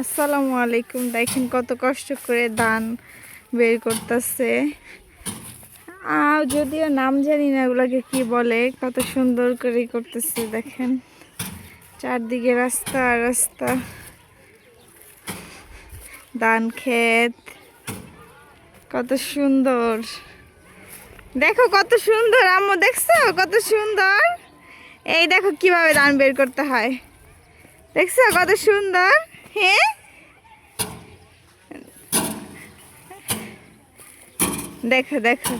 আসসালামু আলাইকুম। দেখেন কত কষ্ট করে দান বের করতেছে। যদিও নাম জানি না ওগুলোকে কি বলে, কত সুন্দর করে করতেছে, দেখেন। চারদিকে রাস্তা রাস্তা। ধান ক্ষেত, কত সুন্দর। দেখো কত সুন্দর, আম্মু দেখছ? কত সুন্দর। এই দেখো কীভাবে ধান বের করতে হয়। দেখছ কত সুন্দর? হ্যাঁ? দেখো দেখো।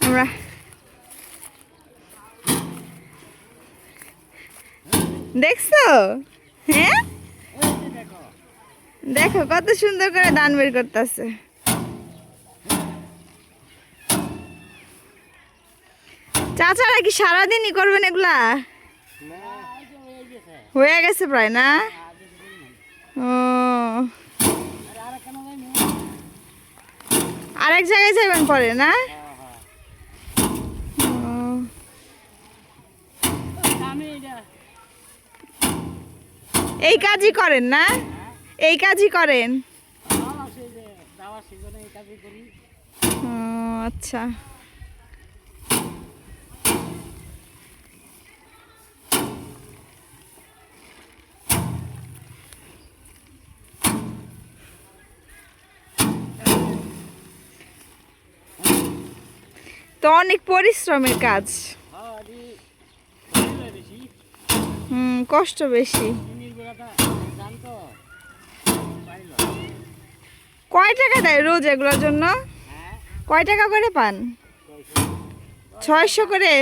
আমরা দেখছ? হ্যাঁ? দেখো কত সুন্দর করে ধান বের করতেছে। চাচারা কি সারাদিনই করবেন এগুলা? হয়ে গেছে প্রায় না? আরেক জায়গায় যাবেন পরে না? এই কাজই করেন না? এই কাজই করেন। আচ্ছা। তো অনেক পরিশ্রমের কাজ। হুম, কষ্ট বেশি। কয় টাকা দেয় রোজ এগুলোর জন্য? কয় টাকা করে পান? ছয়শো করে?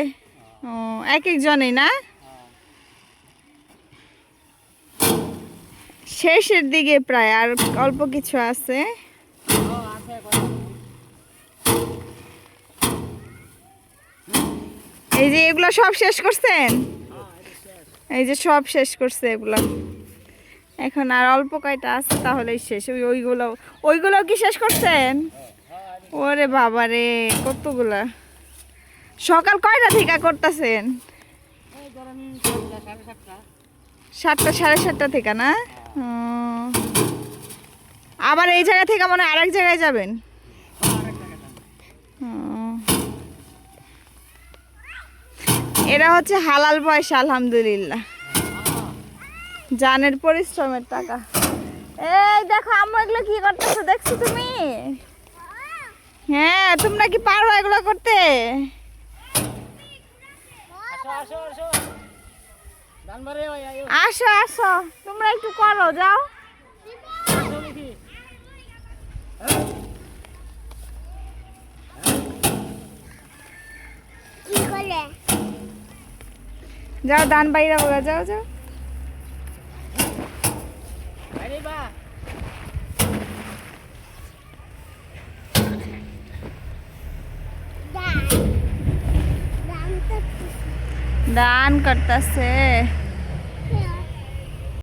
ও, এক একজনেই না? শেষের দিকে প্রায় আর অল্প কিছু আছে। এই যে এগুলো সব শেষ করছেন? এই যে সব শেষ করছে এগুলো। এখন আর অল্প কয়টা আছে, তাহলেই শেষ। ওই ওইগুলো ওইগুলো কি শেষ করছেন? ওরে বাবা রে, কতগুলা? সকাল কয়টা থেকে করতেছেন? সাতটা, সাড়ে সাতটা থেকে, না। আবার এই জায়গা থেকে মনে আরেক জায়গায় যাবেন? ও। এরা হচ্ছে হালাল পয়সা আলহামদুলিল্লাহ। জানের পরিশ্রমের টাকা। এই দেখো আম্মু এগুলো কি করতেছো? দেখছ তুমি? হ্যাঁ তোমরা কি পারো এগুলো করতে? আসো আসো তোমরা একটু করো যাও। যাও দান বাইরা বলা যাও যাও দান করতেছে